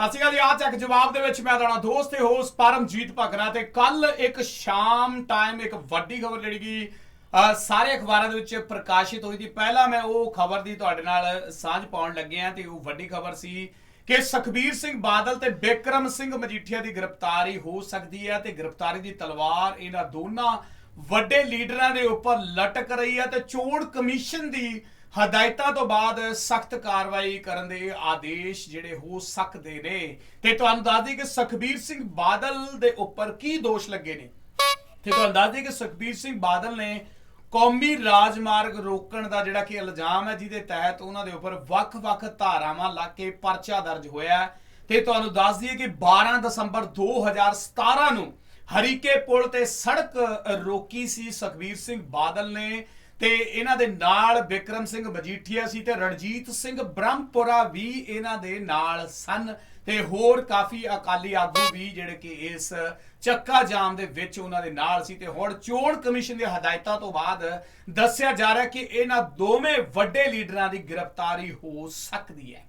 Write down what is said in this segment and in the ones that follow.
ਸਤਿ ਸ਼੍ਰੀ ਅਕਾਲ ਆ ਚੱਕ ਜਵਾਬ ਦੇ ਵਿੱਚ ਮੈਂ ਤੁਹਾਡਾ ਦੋਸਤ ਤੇ ਹੋਸਟ ਪਰਮਜੀਤ ਭਗਨਾ ਤੇ ਕੱਲ ਇੱਕ ਸ਼ਾਮ ਟਾਈਮ ਇੱਕ ਵੱਡੀ ਖਬਰ ਜਿਹੜੀ ਕਿ ਸਾਰੇ ਅਖਬਾਰਾਂ ਦੇ ਵਿੱਚ ਪ੍ਰਕਾਸ਼ਿਤ ਹੋਈ ਸੀ। ਪਹਿਲਾਂ ਮੈਂ ਉਹ ਖਬਰ ਦੀ ਤੁਹਾਡੇ ਨਾਲ ਸਾਂਝ ਪਾਉਣ ਲੱਗਿਆ ਤੇ ਉਹ ਵੱਡੀ ਖਬਰ ਸੀ ਕਿ ਸੁਖਬੀਰ ਸਿੰਘ ਬਾਦਲ ਤੇ ਬਿਕਰਮ ਸਿੰਘ ਮਜੀਠੀਆ ਦੀ ਗ੍ਰਿਫਤਾਰੀ ਹੋ ਸਕਦੀ ਹੈ ਤੇ ਗ੍ਰਿਫਤਾਰੀ ਦੀ ਤਲਵਾਰ ਇਹਨਾਂ ਦੋਨਾਂ ਵੱਡੇ ਲੀਡਰਾਂ ਦੇ ਉੱਪਰ ਲਟਕ ਰਹੀ ਹੈ ਤੇ ਚੋਣ ਕਮਿਸ਼ਨ ਦੀ ਹਦਾਇਤਾਂ ਤੋਂ ਬਾਅਦ ਸਖਤ ਕਾਰਵਾਈ ਕਰਨ ਦੇ ਆਦੇਸ਼ ਜਿਹੜੇ ਹੋ ਸਕਦੇ ਨੇ। ਤੇ ਤੁਹਾਨੂੰ ਦੱਸ ਦਈਏ ਕਿ ਸੁਖਬੀਰ ਸਿੰਘ ਬਾਦਲ ਦੇ ਉੱਪਰ ਕੀ ਦੋਸ਼ ਲੱਗੇ ਨੇ। ਤੇ ਤੁਹਾਨੂੰ ਦੱਸ ਦਈਏ ਕਿ ਸੁਖਬੀਰ ਸਿੰਘ ਬਾਦਲ ਨੇ ਕੌਮੀ ਰਾਜਮਾਰਗ ਰੋਕਣ ਦਾ ਜਿਹੜਾ ਕਿ ਇਲਜ਼ਾਮ ਹੈ, ਜਿਹਦੇ ਤਹਿਤ ਉਹਨਾਂ ਦੇ ਉੱਪਰ ਵੱਖ-ਵੱਖ ਧਾਰਾਵਾਂ ਲਾ ਕੇ ਪਰਚਾ ਦਰਜ ਹੋਇਆ ਤੇ ਤੁਹਾਨੂੰ ਦੱਸ ਦਈਏ ਕਿ 12 ਦਸੰਬਰ 2017 ਨੂੰ ਹਰੀਕੇ ਪੁਲ ਤੇ ਸੜਕ ਰੋਕੀ ਸੀ ਸੁਖਬੀਰ ਸਿੰਘ ਬਾਦਲ ਨੇ। ਤੇ ਇਹਨਾਂ ਦੇ ਨਾਲ ਵਿਕਰਮ ਸਿੰਘ ਮਜੀਠੀਆ ਸੀ ਤੇ ਰਣਜੀਤ ਸਿੰਘ ਬ੍ਰਹਮਪੁਰਾ ਵੀ ਇਹਨਾਂ ਦੇ ਨਾਲ ਸਨ ਤੇ ਹੋਰ ਕਾਫੀ ਅਕਾਲੀ ਆਗੂ ਵੀ ਜਿਹੜੇ ਕਿ ਇਸ ਚੱਕਾ ਜਾਮ ਦੇ ਵਿੱਚ ਉਹਨਾਂ ਦੇ ਨਾਲ ਸੀ ਤੇ ਹੁਣ ਚੋਣ ਕਮਿਸ਼ਨ ਦੀਆਂ ਹਦਾਇਤਾਂ ਤੋਂ ਬਾਅਦ ਦੱਸਿਆ ਜਾ ਰਿਹਾ ਕਿ ਇਹਨਾਂ ਦੋਵੇਂ ਵੱਡੇ ਲੀਡਰਾਂ ਦੀ ਗ੍ਰਿਫਤਾਰੀ ਹੋ ਸਕਦੀ ਹੈ।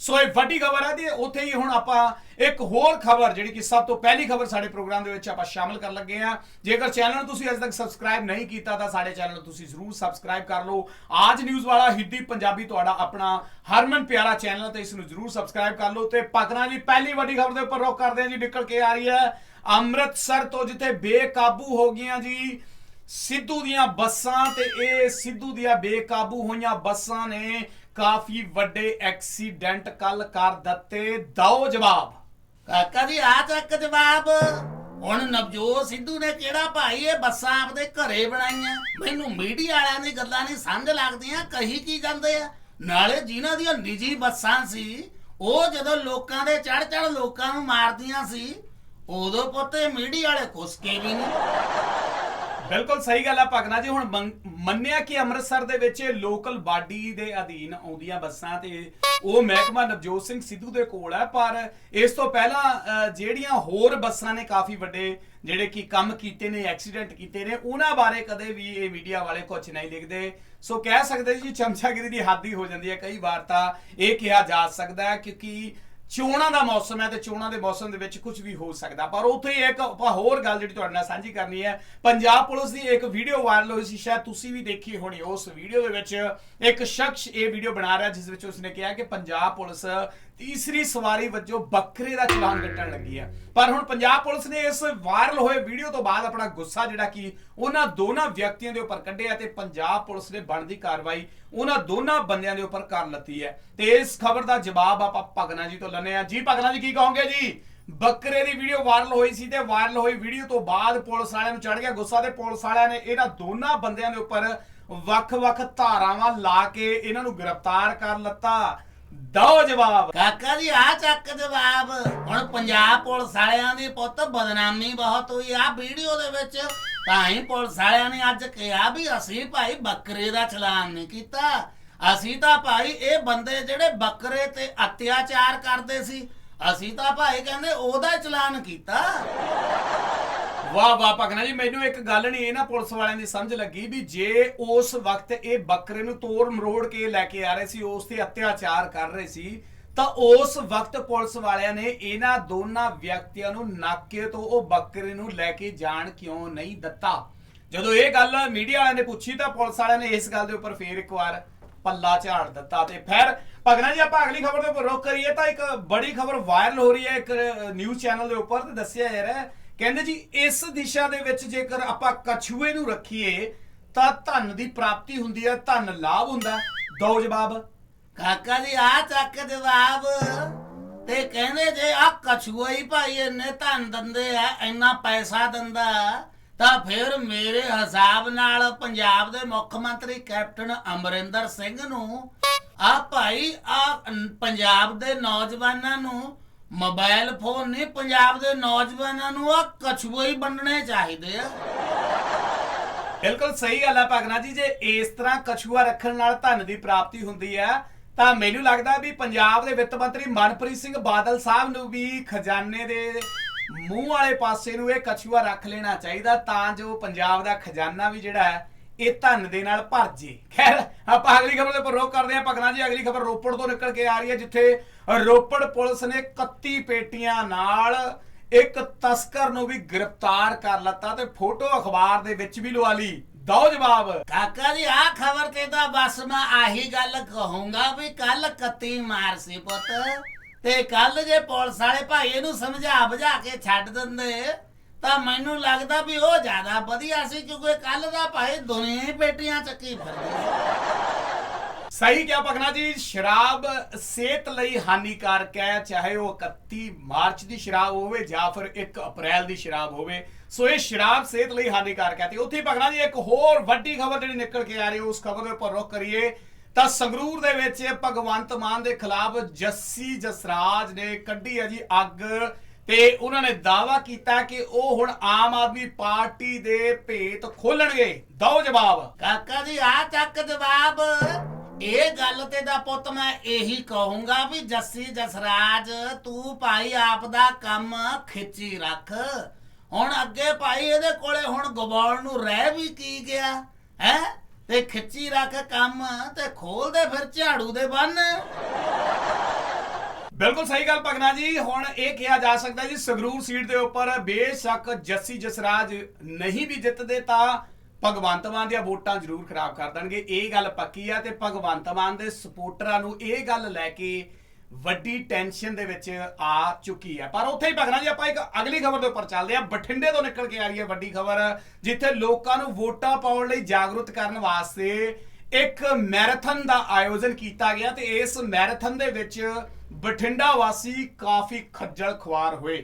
ਸੋ ਇਹ ਵੱਡੀ ਖਬਰ ਹੈ ਤੇ ਉੱਥੇ ਹੀ ਹੁਣ ਆਪਾਂ ਇੱਕ ਹੋਰ ਖਬਰ, ਜਿਹੜੀ ਕਿ ਸਭ ਤੋਂ ਪਹਿਲੀ ਖਬਰ ਸਾਡੇ ਪ੍ਰੋਗਰਾਮ ਦੇ ਵਿੱਚ ਆਪਾਂ ਸ਼ਾਮਿਲ ਕਰਨ ਲੱਗੇ ਆ ਜੇਕਰ ਚੈਨਲ ਨੂੰ ਤੁਸੀਂ ਅਜੇ ਤੱਕ ਸਬਸਕ੍ਰਾਈਬ ਨਹੀਂ ਕੀਤਾ, ਤਾਂ ਸਾਡੇ ਚੈਨਲ ਨੂੰ ਤੁਸੀਂ ਜ਼ਰੂਰ ਸਬਸਕ੍ਰਾਈਬ ਕਰ ਲਓ। ਆਜ ਨਿਊਜ਼ ਵਾਲਾ ਹਿੰਦੀ ਪੰਜਾਬੀ ਤੁਹਾਡਾ ਆਪਣਾ ਹਰਮਨ ਪਿਆਰਾ ਚੈਨਲ ਤੇ ਇਸ ਨੂੰ ਜ਼ਰੂਰ ਸਬਸਕ੍ਰਾਈਬ ਕਰ ਲਓ। ਤੇ ਪਕਣਾ ਜੀ, ਪਹਿਲੀ ਵੱਡੀ ਖਬਰ ਦੇ ਉੱਪਰ ਰੁਕ ਕਰਦੇ ਹਾਂ ਜੀ, ਨਿਕਲ ਕੇ ਆ ਰਹੀ ਹੈ। ਅੰਮ੍ਰਿਤਸਰ ਤੋਂ ਜਿੱਥੇ ਬੇਕਾਬੂ ਹੋ ਗਈਆਂ ਜੀ, ਸਿੱਧੂ ਦੀਆਂ ਬੱਸਾਂ, ਤੇ ਇਹ ਸਿੱਧੂ ਦੀਆਂ ਬੇਕਾਬੂ ਹੋਈਆਂ ਬੱਸਾਂ ਨੇ ਕਾਫੀ ਵੱਡੇ ਐਕਸੀਡੈਂਟ ਕੱਲ ਕਰ ਦਿੱਤੇ। ਦਓ ਜਵਾਬ। ਕਾਕਾ ਜੀ, ਆ ਚੱਕ ਜਵਾਬ। ਹੁਣ ਨਵਜੋਤ ਸਿੱਧੂ ਨੇ ਕਿਹੜਾ ਭਾਈ ਇਹ ਬੱਸਾਂ ਆਪਦੇ ਘਰੇ ਬਣਾਈਆਂ? ਮੈਨੂੰ ਮੀਡੀਆ ਵਾਲਿਆਂ ਦੀ ਗੱਲਾਂ ਨਹੀਂ ਸਮਝ ਲੱਗਦੀਆਂ, ਕਹੀ ਕੀ ਜਾਂਦੇ ਆ? ਨਾਲੇ ਜਿਨ੍ਹਾਂ ਦੀਆਂ ਨਿੱਜੀ ਬੱਸਾਂ ਸੀ, ਉਹ ਜਦੋਂ ਲੋਕਾਂ ਦੇ ਚੜ ਚੜ ਲੋਕਾਂ ਨੂੰ ਮਾਰਦੀਆਂ ਸੀ, ਉਦੋਂ ਪੁੱਤੇ ਮੀਡੀਆ ਵਾਲੇ ਕੁਸਕੇ ਵੀ ਨਹੀਂ। ਬਿਲਕੁਲ ਸਹੀ ਗੱਲ ਆ ਭਗਨਾ ਜੀ ਹੁਣ ਮੰਨ- ਮੰਨਿਆ ਕਿ ਅੰਮ੍ਰਿਤਸਰ ਦੇ ਵਿੱਚ ਲੋਕਲ ਬਾਡੀ ਦੇ ਅਧੀਨ ਆਉਂਦੀਆਂ ਬੱਸਾਂ ਤੇ ਉਹ ਮਹਿਕਮਾ ਨਵਜੋਤ ਸਿੰਘ ਸਿੱਧੂ ਦੇ ਕੋਲ ਹੈ ਪਰ ਇਸ ਤੋਂ ਪਹਿਲਾਂ ਅ, ਜਿਹੜੀਆਂ ਹੋਰ ਬੱਸਾਂ ਨੇ ਕਾਫੀ ਵੱਡੇ ਜਿਹੜੇ ਕਿ ਕੰਮ ਕੀਤੇ ਨੇ ਐਕਸੀਡੈਂਟ ਕੀਤੇ ਨੇ ਉਹਨਾਂ ਬਾਰੇ ਕਦੇ ਵੀ ਇਹ ਮੀਡੀਆ ਵਾਲੇ ਕੁਝ ਨਹੀਂ ਲਿਖਦੇ। ਸੋ ਕਹਿ ਸਕਦੇ ਜੀ ਚਮਚਾਗਿਰੀ ਦੀ ਹੱਦ ਹੀ ਹੋ ਜਾਂਦੀ ਹੈ ਕਈ ਵਾਰ ਤਾਂ ਇਹ ਕਿਹਾ ਜਾ ਸਕਦਾ ਹੈ ਕਿਉਂਕਿ ਚੋਣਾਂ ਦਾ ਮੌਸਮ ਹੈ ਤੇ ਚੋਣਾਂ ਦੇ ਮੌਸਮ ਦੇ ਵਿੱਚ ਕੁਝ ਵੀ ਹੋ ਸਕਦਾ। ਪਰ ਉੱਥੇ ਇੱਕ ਆਪਾਂ ਹੋਰ ਗੱਲ ਜਿਹੜੀ ਤੁਹਾਡੇ ਨਾਲ ਸਾਂਝੀ ਕਰਨੀ ਹੈ, ਪੰਜਾਬ ਪੁਲਿਸ ਦੀ ਇੱਕ ਵੀਡੀਓ ਵਾਇਰਲ ਹੋਈ ਸੀ, ਸ਼ਾਇਦ ਤੁਸੀਂ ਵੀ ਦੇਖੀ ਹੋਣੀ, ਉਸ ਵੀਡੀਓ ਦੇ ਵਿੱਚ ਇੱਕ ਸ਼ਖਸ ਇਹ ਵੀਡੀਓ ਬਣਾ ਰਿਹਾ, ਜਿਸ ਵਿੱਚ ਉਸਨੇ ਕਿਹਾ ਕਿ ਪੰਜਾਬ ਪੁਲਿਸ ਤੀਸਰੀ ਸਵਾਰੀ ਵਜੋਂ ਬੱਕਰੇ ਦਾ ਚਲਾਨ ਕੱਟਣ ਲੱਗੀ ਹੈ ਪਰ ਹੁਣ ਪੰਜਾਬ ਪੁਲਿਸ ਨੇ ਇਸ ਵਾਇਰਲ ਹੋਏ ਵੀਡੀਓ ਤੋਂ ਬਾਅਦ ਆਪਣਾ ਗੁੱਸਾ ਜਿਹੜਾ ਕਿ ਉਹਨਾਂ ਦੋਨਾਂ ਵਿਅਕਤੀਆਂ ਦੇ ਉੱਪਰ ਕੱਢਿਆ ਤੇ ਪੰਜਾਬ ਪੁਲਿਸ ਨੇ ਬਣਦੀ ਕਾਰਵਾਈ ਉਹਨਾਂ ਦੋਨਾਂ ਬੰਦਿਆਂ ਦੇ ਉੱਪਰ ਕਰ ਲੱਤੀ ਹੈ। ਤੇ ਇਸ ਖਬਰ ਦਾ ਜਵਾਬ ਆਪਾਂ ਭਗਨਾ ਜੀ ਤੋਂ ਲੈਣੇ ਆ ਜੀ, ਭਗਨਾ ਜੀ ਕੀ ਕਹੋਗੇ ਜੀ? ਬੱਕਰੇ ਦੀ ਵੀਡੀਓ ਵਾਇਰਲ ਹੋਈ ਸੀ ਤੇ ਵਾਇਰਲ ਹੋਈ ਵੀਡੀਓ ਤੋਂ ਬਾਅਦ ਪੁਲਿਸ ਵਾਲਿਆਂ ਨੂੰ ਚੜ ਗਿਆ ਗੁੱਸਾ ਤੇ ਪੁਲਿਸ ਵਾਲਿਆਂ ਨੇ ਇਹਨਾਂ ਦੋਨਾਂ ਬੰਦਿਆਂ ਦੇ ਉੱਪਰ ਵੱਖ-ਵੱਖ ਧਾਰਾਵਾਂ ਲਾ ਕੇ ਇਹਨਾਂ ਨੂੰ ਗ੍ਰਿਫਤਾਰ ਕਰ ਲੱਤਾ। ਦੋ ਜਵਾਬ। ਕਾਕਾ ਜੀ ਆ ਚੱਕ ਜਵਾਬ। ਹੁਣ ਪੰਜਾਬ ਪੁਲਿਸ ਵਾਲਿਆਂ ਦੀ ਪੁੱਤ ਬਦਨਾਮੀ ਬਹੁਤ ਹੋਈ ਆ ਵੀਡੀਓ ਦੇ ਵਿੱਚ। ਤਾਂ ਹੀ ਪੁਲਿਸ ਵਾਲਿਆਂ ਨੇ ਅੱਜ ਕਿਹਾ ਵੀ ਅਸੀਂ ਭਾਈ ਬੱਕਰੇ ਦਾ ਚਲਾਨ ਨਹੀਂ ਕੀਤਾ। ਅਸੀਂ ਤਾਂ ਭਾਈ ਇਹ ਬੰਦੇ ਜਿਹੜੇ ਬੱਕਰੇ ਤੇ ਅਤਿਆਚਾਰ ਕਰਦੇ ਸੀ, ਅਸੀਂ ਤਾਂ ਭਾਈ ਕਹਿੰਦੇ ਉਹਦਾ ਚਲਾਨ ਕੀਤਾ। ਵਾਹ ਵਾਹ ਭਗਨਾ ਜੀ, ਮੈਨੂੰ ਇੱਕ ਗੱਲ ਨਹੀਂ, ਇਹ ਨਾ ਪੁਲਿਸ ਵਾਲਿਆਂ ਦੀ ਸਮਝ ਲੱਗੀ ਵੀ ਜੇ ਉਸ ਵਕਤ ਇਹ ਬੱਕਰੇ ਨੂੰ ਤੋੜ ਮਰੋੜ ਕੇ ਲੈ ਕੇ ਆ ਰਹੇ ਸੀ, ਉਸ ਤੇ ਅਤਿਆਚਾਰ ਕਰ ਰਹੇ ਸੀ, ਤਾਂ ਉਸ ਵਕਤ ਪੁਲਿਸ ਵਾਲਿਆਂ ਨੇ ਇਹਨਾਂ ਦੋਨਾਂ ਵਿਅਕਤੀਆਂ ਨੂੰ ਨਾਕੇ ਤੋਂ ਉਹ ਬੱਕਰੇ ਨੂੰ ਲੈ ਕੇ ਜਾਣ ਕਿਉਂ ਨਹੀਂ ਦਿੱਤਾ? ਜਦੋਂ ਇਹ ਗੱਲ ਮੀਡੀਆ ਵਾਲਿਆਂ ਨੇ ਪੁੱਛੀ, ਤਾਂ ਪੁਲਿਸ ਵਾਲਿਆਂ ਨੇ ਇਸ ਗੱਲ ਦੇ ਉੱਪਰ ਫੇਰ ਇੱਕ ਵਾਰ ਪੱਲਾ ਝਾੜ ਦਿੱਤਾ ਤੇ ਫਿਰ ਭਗਨਾ ਜੀ, ਆਪਾਂ ਅਗਲੀ ਖਬਰ ਦੇ ਉੱਪਰ ਰੁਕ ਕਰੀਏ, ਤਾਂ ਇੱਕ ਬੜੀ ਖਬਰ ਵਾਇਰਲ ਹੋ ਰਹੀ ਹੈ ਇੱਕ ਨਿਊਜ਼ ਚੈਨਲ ਦੇ ਉੱਪਰ ਤੇ ਦੱਸਿਆ ਜਾ ਰਿਹਾ ਹੈ ਕਹਿੰਦੇ ਜੀ, ਇਸ ਦਿਸ਼ਾ ਦੇ ਵਿੱਚ ਜੇਕਰ ਆਪਾਂ ਕਛੂਏ ਨੂੰ ਰੱਖੀਏ, ਤਾਂ ਧਨ ਦੀ ਪ੍ਰਾਪਤੀ ਹੁੰਦੀ ਹੈ, ਧਨ ਲਾਭ ਹੁੰਦਾ ਦੋ ਜਵਾਬ। ਕਾਕਾ ਜੀ ਆ ਚੱਕ ਜਵਾਬ। ਤੇ ਕਹਿੰਦੇ ਜੇ ਆ ਕਛੂਆ ਹੀ ਭਾਈ ਇੰਨੇ ਧਨ ਦਿੰਦੇ ਆ, ਇੰਨਾ ਪੈਸਾ ਦਿੰਦਾ ਤਾਂ ਫਿਰ ਮੇਰੇ ਹਿਸਾਬ ਨਾਲ ਪੰਜਾਬ ਦੇ ਮੁੱਖ ਮੰਤਰੀ ਕੈਪਟਨ ਅਮਰਿੰਦਰ ਸਿੰਘ ਨੂੰ ਆ ਭਾਈ ਆ ਪੰਜਾਬ ਦੇ ਨੌਜਵਾਨਾਂ ਨੂੰ ਮੋਬਾਈਲ ਫੋਨ ਨਹੀਂ, ਪੰਜਾਬ ਦੇ ਨੌਜਵਾਨਾਂ ਨੂੰ ਆ ਕਛੂਆ ਹੀ ਵੰਡਣੇ ਚਾਹੀਦੇ ਆ। ਬਿਲਕੁਲ ਸਹੀ ਗੱਲ ਹੈ ਭਗਨਾ ਜੀ, ਜੇ ਇਸ ਤਰ੍ਹਾਂ ਕਛੂਆ ਰੱਖਣ ਨਾਲ ਧਨ ਦੀ ਪ੍ਰਾਪਤੀ ਹੁੰਦੀ ਹੈ ਤਾਂ ਮੈਨੂੰ ਲੱਗਦਾ ਵੀ ਪੰਜਾਬ ਦੇ ਵਿੱਤ ਮੰਤਰੀ ਮਨਪ੍ਰੀਤ ਸਿੰਘ ਬਾਦਲ ਸਾਹਿਬ ਨੂੰ ਵੀ ਖਜ਼ਾਨੇ ਦੇ ਮੂੰਹ ਵਾਲੇ ਪਾਸੇ ਨੂੰ ਇਹ ਕਛੂਆ ਰੱਖ ਲੈਣਾ ਚਾਹੀਦਾ, ਤਾਂ ਜੋ ਪੰਜਾਬ ਦਾ ਖਜ਼ਾਨਾ ਵੀ ਜਿਹੜਾ ਹੈ ਇਹ ਧਨ ਦੇ ਨਾਲ ਭਰ ਜੇ। ਖੈਰ, ਆਪਾਂ ਅਗਲੀ ਖਬਰ ਦੇ ਉੱਪਰ ਰੋਕ ਕਰਦੇ ਹਾਂ। ਭਗਨਾ ਜੀ, ਅਗਲੀ ਖਬਰ ਰੋਪੜ ਤੋਂ ਨਿਕਲ ਕੇ ਆ ਰਹੀ ਹੈ, ਜਿੱਥੇ ਰੋਪੜ ਪੁਲਿਸ ਨੇ 31 ਪੇਟੀਆਂ ਨਾਲ ਇੱਕ ਤਸਕਰ ਨੂੰ ਵੀ ਗ੍ਰਿਫਤਾਰ ਕਰ ਲਿੱਤਾ ਤੇ ਫੋਟੋ ਅਖਬਾਰ ਦੇ ਵਿੱਚ ਵੀ ਲਵਾ ਲਈ। ਦੋ ਜਵਾਬ। ਕਾਕਾ ਜੀ ਆ ਖਬਰ ਤੇ ਤਾਂ ਬਸ ਮੈਂ ਆਹੀ ਗੱਲ ਕਹੂੰਗਾ ਵੀ ਕੱਲ ਕੱਤੀ ਮਾਰ ਸੀ ਪੁੱਤ। ਤੇ ਕੱਲ ਜੇ ਪੁਲਿਸ ਵਾਲੇ ਭਾਈ ਇਹਨੂੰ ਸਮਝਾ ਬੁਝਾ ਕੇ ਛੱਡ ਦਿੰਦੇ। ਤਾਂ ਮੈਨੂੰ ਲੱਗਦਾ ਵੀ ਉਹ ਜ਼ਿਆਦਾ ਵਧੀਆ ਸੀ ਕਿਉਂਕਿ ਕੱਲ ਦਾ ਭਾਈ ਦੁਨੀਆ ਹੀ ਪੇਟੀਆਂ ਚੱਕੀ ਫਿਰਦੀ ਸਹੀ ਕਿਹਾ ਭਗਨਾ ਜੀ, ਸ਼ਰਾਬ ਸਿਹਤ ਲਈ ਹਾਨੀਕਾਰਕ ਹੈ, ਚਾਹੇ ਉਹ 31 ਮਾਰਚ ਦੀ ਸ਼ਰਾਬ ਹੋਵੇ ਜਾਂ ਫਿਰ 1 ਅਪ੍ਰੈਲ ਦੀ ਸ਼ਰਾਬ ਹੋਵੇ। ਸੋ ਇਹ ਸ਼ਰਾਬ ਸਿਹਤ ਲਈ ਹਾਨੀਕਾਰਕ ਹੈ ਤੇ ਉੱਥੇ ਭਗਨਾ ਜੀ, ਇੱਕ ਹੋਰ ਵੱਡੀ ਖਬਰ ਜਿਹੜੀ ਨਿਕਲ ਕੇ ਆ ਰਹੀ ਹੈ, ਉਸ ਖਬਰ ਦੇ ਉੱਪਰ ਰੁਕ ਕਰੀਏ, ਤਾਂ ਸੰਗਰੂਰ ਦੇ ਵਿੱਚ ਭਗਵੰਤ ਮਾਨ ਦੇ ਖਿਲਾਫ ਜੱਸੀ ਜਸਰਾਜ ਨੇ ਕੱਢੀ ਹੈ ਜੀ ਅੱਗ। ਤੇ ਉਹਨਾਂ ਨੇ ਦਾਵਾ ਕੀਤਾ ਕਿ ਉਹ ਹੁਣ ਆਮ ਆਦਮੀ ਪਾਰਟੀ ਦੇ ਭੇਤ ਖੋਲਣਗੇ। ਦੋ ਜਵਾਬ। ਕਾਕਾ ਜੀ ਆ ਚੱਕ ਜਵਾਬ। ਇਹ ਗੱਲ ਤੇ ਦਾ ਪੁੱਤ ਮੈਂ ਇਹੀ ਕਹੂੰਗਾ ਵੀ ਜੱਸੀ ਜਸਰਾਜ, ਤੂੰ ਭਾਈ ਆਪ ਦਾ ਕੰਮ ਖਿੱਚੀ ਰੱਖ। ਹੁਣ ਅੱਗੇ ਭਾਈ ਇਹਦੇ ਕੋਲੇ ਹੁਣ ਗਵਾਉਣ ਨੂੰ ਰਹਿ ਵੀ ਕੀ ਗਿਆ? ਹੈ? ਤੇ ਖਿੱਚੀ ਰੱਖ ਕੰਮ ਤੇ ਖੋਲ ਦੇ ਫਿਰ ਝਾੜੂ ਦੇ ਬੰਨ। ਬਿਲਕੁਲ ਸਹੀ ਗੱਲ ਭਗਨਾ ਜੀ। ਹੁਣ ਇਹ ਕਿਹਾ ਜਾ ਸਕਦਾ ਜੀ, ਸੰਗਰੂਰ ਸੀਟ ਦੇ ਉੱਪਰ ਬੇਸ਼ੱਕ ਜੱਸੀ ਜਸਰਾਜ ਨਹੀਂ ਵੀ ਜਿੱਤਦੇ ਤਾਂ ਭਗਵੰਤ ਮਾਨ ਦੀਆਂ ਵੋਟਾਂ ਜ਼ਰੂਰ ਖਰਾਬ ਕਰ ਦੇਣਗੇ। ਇਹ ਗੱਲ ਪੱਕੀ ਆ ਤੇ ਭਗਵੰਤ ਮਾਨ ਦੇ ਸਪੋਰਟਰਾਂ ਨੂੰ ਇਹ ਗੱਲ ਲੈ ਕੇ ਵੱਡੀ ਟੈਨਸ਼ਨ ਦੇ ਵਿੱਚ ਆ ਚੁੱਕੀ ਹੈ ਪਰ ਉੱਥੇ ਹੀ ਭਗਨਾ ਜੀ, ਆਪਾਂ ਇੱਕ ਅਗਲੀ ਖਬਰ ਦੇ ਉੱਪਰ ਚੱਲਦੇ ਆ ਬਠਿੰਡੇ ਤੋਂ ਨਿਕਲ ਕੇ ਆ ਰਹੀ ਹੈ ਵੱਡੀ ਖਬਰ, ਜਿੱਥੇ ਲੋਕਾਂ ਨੂੰ ਵੋਟਾਂ ਪਾਉਣ ਲਈ ਜਾਗਰੂਕ ਕਰਨ ਵਾਸਤੇ ਇੱਕ ਮੈਰਾਥਨ ਦਾ ਆਯੋਜਨ ਕੀਤਾ ਗਿਆ ਤੇ ਇਸ ਮੈਰਾਥਨ ਦੇ ਵਿੱਚ ਬਠਿੰਡਾ ਵਾਸੀ ਕਾਫੀ ਖੱਜਲ ਖੁਆਰ ਹੋਏ।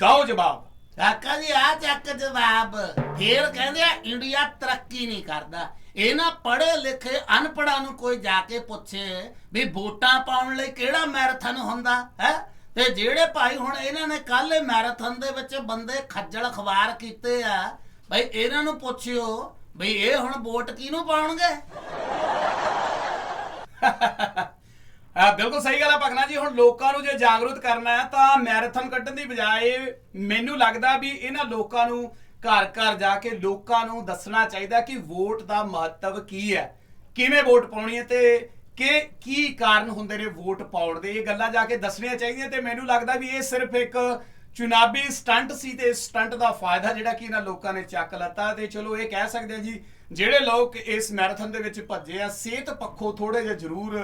ਦੋ ਜਵਾਬ। ਕਾਕਾ ਜੀ ਆ ਚੱਕ ਜਵਾਬ। ਫੇਰ ਕਹਿੰਦੇ ਆ, ਇੰਡੀਆ ਤਰੱਕੀ ਨਹੀਂ ਕਰਦਾ। ਇਹਨਾਂ ਪੜ੍ਹੇ ਲਿਖੇ ਅਨਪੜਾਂ ਨੂੰ ਕੋਈ ਜਾ ਕੇ ਪੁੱਛੇ ਵੀ ਵੋਟਾਂ ਪਾਉਣ ਲਈ ਕਿਹੜਾ ਮੈਰਾਥਨ ਹੁੰਦਾ, ਹੈ? ਤੇ ਜਿਹੜੇ ਭਾਈ ਹੁਣ ਇਹਨਾਂ ਨੇ ਕੱਲ ਇਹ ਮੈਰਾਥਨ ਦੇ ਵਿੱਚ ਬੰਦੇ ਖੱਜਲ ਖਵਾਰ ਕੀਤੇ ਆ, ਬਈ ਇਹਨਾਂ ਨੂੰ ਪੁੱਛਿਓ ਬਈ ਇਹ ਹੁਣ ਵੋਟ ਕਿਹਨੂੰ ਪਾਉਣਗੇ? ਬਿਲਕੁਲ ਸਹੀ ਗੱਲ ਆ ਭਗਨਾ ਜੀ, ਹੁਣ ਲੋਕਾਂ ਨੂੰ ਜੇ ਜਾਗਰੂਕ ਕਰਨਾ ਹੈ ਤਾਂ ਮੈਰਾਥਨ ਕੱਢਣ ਦੀ ਬਜਾਏ ਮੈਨੂੰ ਲੱਗਦਾ ਵੀ ਇਹਨਾਂ ਲੋਕਾਂ ਨੂੰ ਘਰ ਘਰ ਜਾ ਕੇ ਲੋਕਾਂ ਨੂੰ ਦੱਸਣਾ ਚਾਹੀਦਾ ਕਿ ਵੋਟ ਦਾ ਮਹੱਤਵ ਕੀ ਹੈ। ਕਿਵੇਂ ਵੋਟ ਪਾਉਣੀ ਹੈ ਤੇ ਕਿ ਕੀ ਕਾਰਨ ਹੁੰਦੇ ਨੇ ਵੋਟ ਪਾਉਣ ਦੇ? ਇਹ ਗੱਲਾਂ ਜਾ ਕੇ ਦੱਸਣੀਆਂ ਚਾਹੀਦੀਆਂ ਤੇ ਮੈਨੂੰ ਲੱਗਦਾ ਵੀ ਇਹ ਸਿਰਫ ਇੱਕ ਚੁਣਾਵੀ ਸਟੰਟ ਸੀ ਤੇ ਇਸ ਸਟੰਟ ਦਾ ਫਾਇਦਾ ਜਿਹੜਾ ਕਿ ਇਹਨਾਂ ਲੋਕਾਂ ਨੇ ਚੱਕ ਲੱਤਾ ਤੇ ਚਲੋ ਇਹ ਕਹਿ ਸਕਦੇ ਆ ਜੀ, ਜਿਹੜੇ ਲੋਕ ਇਸ ਮੈਰਾਥਨ ਦੇ ਵਿੱਚ ਭੱਜੇ ਆ, ਸਿਹਤ ਪੱਖੋਂ ਥੋੜੇ ਜਿਹਾ ਜ਼ਰੂਰ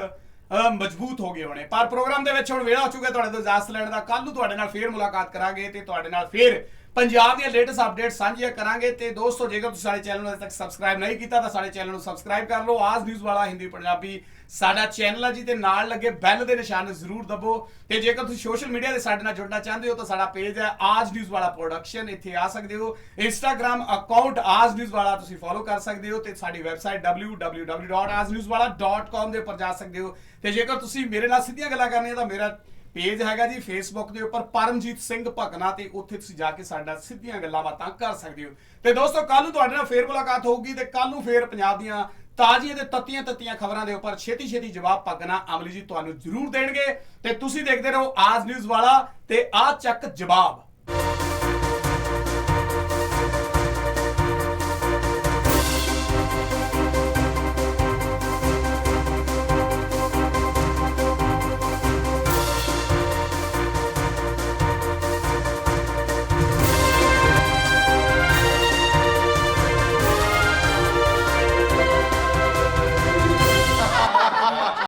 ਮਜ਼ਬੂਤ ਹੋ ਗਏ ਹੋਣੇ। ਪਰ ਪ੍ਰੋਗਰਾਮ ਦੇ ਵਿੱਚ ਹੁਣ ਵੇਲਾ ਹੋ ਚੁੱਕਾ ਤੁਹਾਡੇ ਤੋਂ ਇਜਾਜ਼ਤ ਲੈਣ ਦਾ। ਕੱਲ ਨੂੰ ਤੁਹਾਡੇ ਨਾਲ ਫੇਰ ਮੁਲਾਕਾਤ ਕਰਾਂਗੇ ਤੇ ਤੁਹਾਡੇ ਨਾਲ ਫੇਰ ਪੰਜਾਬ ਦੀਆਂ ਲੇਟੈਸਟ ਅਪਡੇਟਸ ਸਾਂਝੀਆਂ ਕਰਾਂਗੇ ਤੇ ਦੋਸਤੋ, ਜੇਕਰ ਤੁਸੀਂ ਸਾਡੇ ਚੈਨਲ ਨੂੰ ਅਜੇ ਤੱਕ ਸਬਸਕ੍ਰਾਈਬ ਨਹੀਂ ਕੀਤਾ, ਤਾਂ ਸਾਡੇ ਚੈਨਲ ਨੂੰ ਸਬਸਕ੍ਰਾਈਬ ਕਰ ਲਓ। ਆਜ ਨਿਊਜ਼ ਵਾਲਾ ਹਿੰਦੀ ਪੰਜਾਬੀ ਸਾਡਾ ਚੈਨਲ ਹੈ ਜੀ, ਤੇ ਨਾਲ ਲੱਗੇ ਬੈਲ ਦੇ ਨਿਸ਼ਾਨ ਨੂੰ ਜ਼ਰੂਰ ਦਬੋ। ਤੇ ਜੇਕਰ ਤੁਸੀਂ ਸੋਸ਼ਲ ਮੀਡੀਆ ਦੇ ਸਾਡੇ ਨਾਲ ਜੁੜਨਾ ਚਾਹੁੰਦੇ ਹੋ, ਤਾਂ ਸਾਡਾ ਪੇਜ ਹੈ ਆਜ ਨਿਊਜ਼ ਵਾਲਾ ਪ੍ਰੋਡਕਸ਼ਨ ਇੱਥੇ ਆ ਸਕਦੇ ਹੋ। ਇੰਸਟਾਗ੍ਰam ਅਕਾਊਂਟ ਆਜ ਨਿਊਜ਼ ਵਾਲਾ ਤੁਸੀਂ ਫੋਲੋ ਕਰ ਸਕਦੇ ਹੋ, ਤੇ ਸਾਡੀ ਵੈਬਸਾਈਟ www.ajnewswala.com ਦੇ ਉੱਪਰ ਜਾ ਸਕਦੇ ਹੋ। ਤੇ ਜੇਕਰ ਤੁਸੀਂ ਮੇਰੇ ਨਾਲ ਸਿੱਧੀਆਂ ਗੱਲਾਂ ਕਰਨੀਆਂ, ਤਾਂ ਮੇਰਾ ਪੇਜ ਹੈਗਾ ਜੀ ਫੇਸਬੁੱਕ ਦੇ ਉੱਪਰ ਪਰਮਜੀਤ ਸਿੰਘ ਭਗਨਾ ਤੇ ਉੱਥੇ ਤੁਸੀਂ ਜਾ ਕੇ ਸਾਡਾ ਸਿੱਧੀਆਂ ਗੱਲਾਂ ਬਾਤਾਂ ਕਰ ਸਕਦੇ ਹੋ। ਤੇ ਦੋਸਤੋ ਕੱਲ ਨੂੰ ਤੁਹਾਡੇ ਨਾਲ ਫੇਰ ਮੁਲਾਕਾਤ ਹੋਊਗੀ ਤੇ ਕੱਲ ਨੂੰ ਫੇਰ ਪੰਜਾਬ ਦੀਆਂ ਤਾਜ਼ੀਆਂ ਤੇ ਤੱਤੀਆਂ ਤੱਤੀਆਂ ਖਬਰਾਂ ਦੇ ਉੱਪਰ ਛੇਤੀ ਛੇਤੀ ਜਵਾਬ ਭਗਨਾ ਅਮਲੀ ਜੀ ਤੁਹਾਨੂੰ ਜ਼ਰੂਰ ਦੇਣਗੇ। ਤੇ ਤੁਸੀਂ ਦੇਖਦੇ ਰਹੋ ਆਜ ਨਿਊਜ਼ ਵਾਲਾ ਤੇ ਆ ਚੱਕ ਜਵਾਬ।